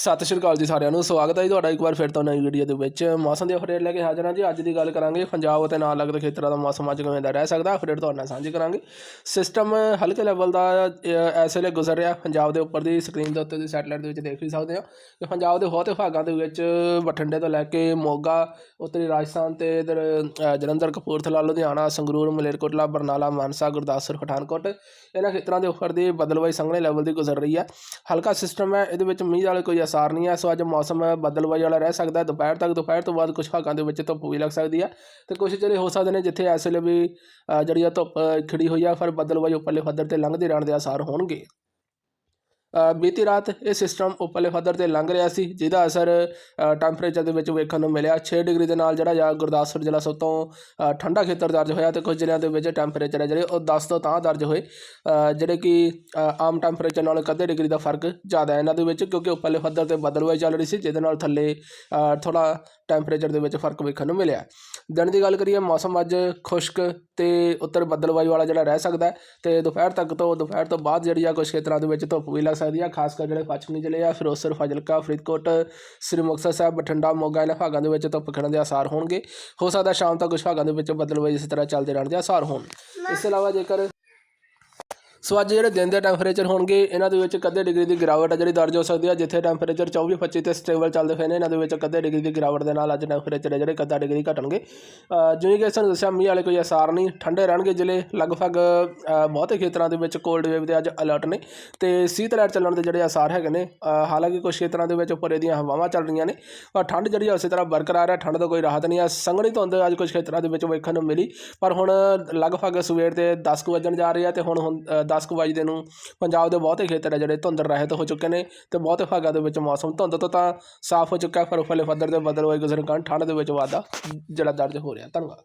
ਸਤਿ ਸ਼੍ਰੀ ਅਕਾਲ ਜੀ ਸਾਰਿਆਂ ਨੂੰ, ਸਵਾਗਤ ਹੈ ਜੀ ਤੁਹਾਡਾ ਇੱਕ ਵਾਰ ਫਿਰ ਤੋਂ ਨਵੀਂ ਵੀਡੀਓ ਦੇ ਵਿੱਚ। ਮੌਸਮ ਦੇ ਅਪਡੇਟ ਲੈ ਕੇ ਹਾਜ਼ਰ ਹਾਂ ਜੀ। ਅੱਜ ਦੀ ਗੱਲ ਕਰਾਂਗੇ ਪੰਜਾਬ ਅਤੇ ਨਾਲ ਲੱਗਦੇ ਖੇਤਰਾਂ ਦਾ ਮੌਸਮ ਅੱਜ ਕਿਵੇਂ ਦਾ ਰਹਿ ਸਕਦਾ ਅਪਡੇਟ ਤੁਹਾਡੇ ਨਾਲ ਸਾਂਝੀ ਕਰਾਂਗੇ। ਸਿਸਟਮ ਹਲਕੇ ਲੈਵਲ ਦਾ ਇਸ ਵੇਲੇ ਗੁਜ਼ਰ ਰਿਹਾ। ਪੰਜਾਬ ਦੇ ਉੱਪਰ ਦੀ ਸਕਰੀਨ ਦੇ ਉੱਤੇ ਤੁਸੀਂ ਸੈਟਲਾਈਟ ਦੇ ਵਿੱਚ ਦੇਖ ਵੀ ਸਕਦੇ ਹੋ ਕਿ ਪੰਜਾਬ ਦੇ ਬਹੁਤੇ ਭਾਗਾਂ ਦੇ ਵਿੱਚ ਬਠਿੰਡੇ ਤੋਂ ਲੈ ਕੇ ਮੋਗਾ, ਉੱਤਰੀ ਰਾਜਸਥਾਨ ਤੇ ਇਧਰ ਜਲੰਧਰ, ਕਪੂਰਥਲਾ, ਲੁਧਿਆਣਾ, ਸੰਗਰੂਰ, ਮਲੇਰਕੋਟਲਾ, ਬਰਨਾਲਾ, ਮਾਨਸਾ, ਗੁਰਦਾਸਪੁਰ, ਪਠਾਨਕੋਟ ਇਹਨਾਂ ਖੇਤਰਾਂ ਦੇ ਉੱਪਰ ਦੀ ਬਦਲਵਾਈ ਸੰਘਣੇ ਲੈਵਲ ਦੀ ਗੁਜ਼ਰ ਰਹੀ ਹੈ। ਹਲਕਾ ਸਿਸਟਮ ਹੈ, ਇਹਦੇ ਵਿੱਚ ਮੀਂਹ ਵਾਲੇ ਕੋਈ ਅਸਾਰ ਨਹੀਂ ਹੈ, ਸੋ ਅੱਜ ਮੌਸਮ ਬਦਲਵਾਈ ਵਾਲਾ ਰਹਿ ਸਕਦਾ ਹੈ। ਦੁਪਹਿਰ ਤੱਕ, ਦੁਪਹਿਰ ਤੋਂ ਬਾਅਦ ਕੁਝ ਭਾਗਾਂ ਦੇ ਵਿੱਚ ਧੁੱਪ ਵੀ ਲੱਗ ਸਕਦੀ ਹੈ। ਤੇ ਕੁਝ ਜਿਹੜੇ ਹੋ ਸਕਦੇ ਨੇ, ਜਿੱਥੇ ਇਸ ਵੇਲੇ ਵੀ ਜਿਹੜੀ ਆ ਧੁੱਪ ਖਿੜੀ ਹੋਈ ਆ ਪਰ ਬਦਲਵਾਈ ਉੱਪਰਲੇ ਪੱਧਰ ਤੇ ਲੰਘਦੇ ਰਹਿਣ ਦੇ ਅਸਾਰ ਹੋਣਗੇ। ਬੀਤੀ ਰਾਤ ਇਹ ਸਿਸਟਮ ਉੱਪਰਲੇ ਪੱਧਰ ਤੇ ਲੰਘ ਰਿਹਾ ਸੀ, ਜਿਹਦਾ ਅਸਰ ਟੈਂਪਰੇਚਰ ਦੇ ਵਿੱਚ ਵੇਖਣ ਨੂੰ ਮਿਲਿਆ। 6 ਡਿਗਰੀ ਦੇ ਨਾਲ ਜਿਹੜਾ ਜਾਂ ਗੁਰਦਾਸਪੁਰ ਜ਼ਿਲ੍ਹਾ ਸਭ ਤੋਂ ਠੰਡਾ ਖੇਤਰ ਦਰਜ ਹੋਇਆ ਤੇ ਕੁਝ ਜ਼ਿਲ੍ਹਿਆਂ ਦੇ ਵਿੱਚ ਟੈਂਪਰੇਚਰ ਹੈ ਜਿਹੜੇ ਉਹ 10 ਤੋਂ ਤਾਂ ਦਰਜ ਹੋਏ। ਜਿਹੜੇ ਕਿ ਆਮ ਟੈਂਪਰੇਚਰ ਨਾਲੋਂ ਇੱਕ ਡਿਗਰੀ ਦਾ ਫ਼ਰਕ ਜ਼ਿਆਦਾ ਹੈ ਇਹਨਾਂ ਦੇ ਵਿੱਚ, ਕਿਉਂਕਿ ਉੱਪਰਲੇ ਪੱਧਰ ਤੇ ਬਦਲਵਾਈ ਚੱਲ ਰਹੀ ਸੀ, ਜਿਹਦੇ ਨਾਲ ਥੱਲੇ ਥੋੜਾ ਟੈਂਪਰੇਚਰ ਦੇ ਵਿੱਚ ਫ਼ਰਕ ਵੇਖਣ ਨੂੰ ਮਿਲਿਆ। ਦਿਨ ਦੀ ਗੱਲ ਕਰੀਏ, ਮੌਸਮ ਅੱਜ ਖੁਸ਼ਕ ਤੇ ਉੱਤਰ ਬੱਦਲਵਾਈ ਵਾਲਾ ਜਿਹੜਾ ਰਹਿ ਸਕਦਾ ਹੈ ਤੇ ਦੁਪਹਿਰ ਤੱਕ ਤੋਂ, ਦੁਪਹਿਰ ਤੋਂ ਬਾਅਦ ਜਿਹੜੀ ਆ ਕੁਝ ਖੇਤਰਾਂ ਦੇ ਵਿੱਚ ਧੁੱਪ ਵੀ ਲੱਗ ਸਕਦੀ ਆ ਖਾਸ ਕਰ ਜਿਹੜੇ ਪੱਛਮੀ ਜ਼ਿਲ੍ਹੇ ਆ ਫਿਰੋਜ਼ਪੁਰ ਫਾਜ਼ਿਲਕਾ ਫਰੀਦਕੋਟ ਸ੍ਰੀ ਮੁਕਤਸਰ ਸਾਹਿਬ ਬਠਿੰਡਾ ਮੋਗਾ ਇਹਨਾਂ ਭਾਗਾਂ ਦੇ ਵਿੱਚ ਧੁੱਪ ਖਿੜਨ ਦੇ ਆਸਾਰ ਹੋਣਗੇ। ਹੋ ਸਕਦਾ ਸ਼ਾਮ ਤੱਕ ਕੁਝ ਭਾਗਾਂ ਦੇ ਵਿੱਚ ਬੱਦਲਵਾਈ ਇਸੇ ਤਰ੍ਹਾਂ ਚੱਲਦੇ ਰਹਿਣ ਦੇ ਆਸਾਰ ਹੋਣ। ਇਸ ਤੋਂ ਇਲਾਵਾ ਜੇਕਰ ਸੋ ਅੱਜ ਜਿਹੜੇ ਦਿਨ ਦੇ ਟੈਂਪਰੇਚਰ ਹੋਣਗੇ, ਇਹਨਾਂ ਦੇ ਵਿੱਚ ਕਦੇ ਡਿਗਰੀ ਦੀ ਗਿਰਾਵਟ ਹੈ ਜਿਹੜੀ ਦਰਜ ਹੋ ਸਕਦੀ ਹੈ ਜਿੱਥੇ ਟੈਂਪਰੇਚਰ 24 25 ਤੇ ਸਟੇਬਲ ਚੱਲਦੇ ਪਏ ਨੇ ਇਹਨਾਂ ਦੇ ਵਿੱਚ ਕਦੇ ਡਿਗਰੀ ਦੀ ਗਿਰਾਵਟ ਦੇ ਨਾਲ ਅੱਜ ਟੈਂਪਰੇਚਰ ਜਿਹੜੇ ਕਦਾ ਡਿਗਰੀ ਘਟਣਗੇ। ਜਿਵੇਂ ਕਿ ਸਾਨੂੰ ਦੱਸਿਆ, ਮੀਂਹ ਵਾਲੇ ਕੋਈ ਅਸਾਰ ਨਹੀਂ, ਠੰਡੇ ਰਹਿਣਗੇ ਜ਼ਿਲ੍ਹੇ, ਲਗਭਗ ਬਹੁਤੇ ਖੇਤਰਾਂ ਦੇ ਵਿੱਚ ਕੋਲਡ ਵੇਵ ਦੇ ਅੱਜ ਅਲਰਟ ਨੇ। ਤੇ ਸੀਤ ਲਹਿਰ ਚੱਲਣ ਦੇ ਜਿਹੜੇ ਅਸਾਰ ਹੈਗੇ ਨੇ ਹਾਲਾਂਕਿ ਕੁਝ ਖੇਤਰਾਂ ਦੇ ਵਿੱਚ ਉੱਪਰ ਇਹਦੀਆਂ ਹਵਾਵਾਂ ਚੱਲ ਰਹੀਆਂ ਨੇ, ਪਰ ਠੰਡ ਜਿਹੜੀ ਆ ਉਸੇ ਤਰ੍ਹਾਂ ਬਰਕਰਾਰ ਹੈ, ਠੰਡ ਤੋਂ ਕੋਈ ਰਾਹਤ ਨਹੀਂ ਆ। ਸੰਘਣੀ ਧੁੰਦ ਅੱਜ ਕੁਝ ਖੇਤਰਾਂ ਦੇ ਵਿੱਚ ਵੇਖਣ ਨੂੰ ਮਿਲੀ, ਪਰ ਹੁਣ ਲਗਭਗ ਸਵੇਰ ਦੇ 10 ਕੁ ਵੱਜਣ ਜਾ ਰਹੀ ਹੈ ਤੇ ਹੁਣ ਹੁਣ 10 ਕੁ ਵਜੇ ਨੂੰ ਪੰਜਾਬ ਦੇ ਬਹੁਤੇ ਖੇਤਰ ਹੈ ਜਿਹੜੇ ਧੁੰਦ ਰਹਿਤ ਹੋ ਚੁੱਕੇ ਨੇ ਤੇ ਬਹੁਤੇ ਭਾਗਾਂ ਦੇ ਵਿੱਚ ਮੌਸਮ ਧੁੰਦ ਤੋਂ ਤਾਂ ਸਾਫ਼ ਹੋ ਚੁੱਕਾ ਹੈ, ਪਰ ਉਪਰਲੇ ਪੱਧਰ ਦੇ ਬਦਲ ਹੋਏ ਗੁਜ਼ਰਨ ਕਾਰਨ ਠੰਡ ਦੇ ਵਿੱਚ ਵਾਧਾ ਜਿਹੜਾ ਦਰਜ ਹੋ ਰਿਹਾ। ਧੰਨਵਾਦ।